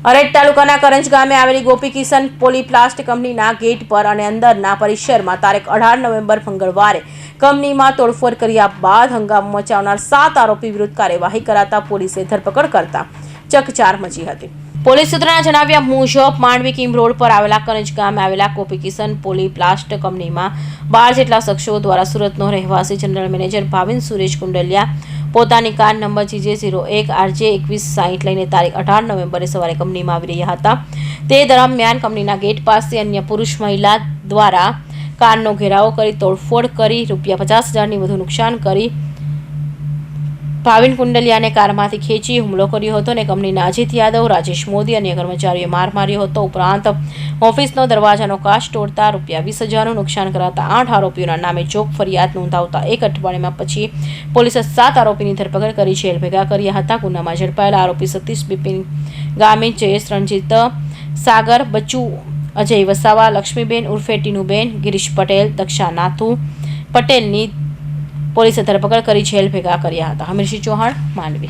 અરેટ તાલુકાના કરંજ ગામે આવેલી ગોપી કિશન પોલીપ્લાસ્ટ કંપનીના ગેટ પર અને અંદરના પરિસરમાં તારીખ અઢાર નવેમ્બર મંગળવારે કંપનીમાં તોડફોડ કર્યા બાદ હંગામો મચાવનાર સાત આરોપી વિરુદ્ધ કાર્યવાહી કરાતા પોલીસે ધરપકડ કરતા ચકચાર મચી હતી. પોલીસ સૂત્રોના જણાવ્યા મુજબ, માંડવી કિમ રોડ પર આવેલા કરંજ ગામે આવેલા કોપી કિશન પોલીપ્લાસ્ટ કંપનીમાં બાર જેટલા શખ્સો દ્વારા સુરતનો રહેવાસી જનરલ મેનેજર ભાવિન સુરેશ કુંડલિયા પોતાની કાર નંબર જીજે ઝીરો એક, આરજે એકવીસ, સાહીઠ લઈને તારીખ અઢાર નવેમ્બરે સવારે કંપનીમાં આવી રહ્યા હતા. તે દરમિયાન કંપનીના ગેટ પાસે અન્ય પુરુષ મહિલા દ્વારા કારનો ઘેરાવો કરી તોડફોડ કરી, રૂપિયા પચાસ હજારની વધુ નુકસાન કરી ભાવિન કુંડલિયાને કારમાંથી ખેંચી હુમલો કર્યો હતો અને કંપનીના અજીત યાદવ, રાજેશ મોદી અને કર્મચારીઓએ માર માર્યો હતો. ઉપરાંત, ઓફિસનો દરવાજાનો કાચ તોડતા રૂપિયા વીસ હજારનું નુકસાન કરાતા આઠ આરોપીઓના નામે ચોક ફરિયાદ નોંધાવતા એક અઠવાડિયામાં પછી પોલીસે સાત આરોપીની ધરપકડ કરી, જેલ ભેગા કર્યા હતા. ગુનામાં ઝડપાયેલા આરોપી સતીશ બિપિન ગામે જયેશ રણજીત, સાગર બચ્ચુ, અજય વસાવા, લક્ષ્મીબેન ઉર્ફે ટીનુબેન, ગિરીશ પટેલ, દક્ષા નાથુ, પટેલની પોલીસે ધરપકડ કરી જેલ ભેગા કર્યા હતા. હમીરસિંહ ચૌહાણ માંડવી.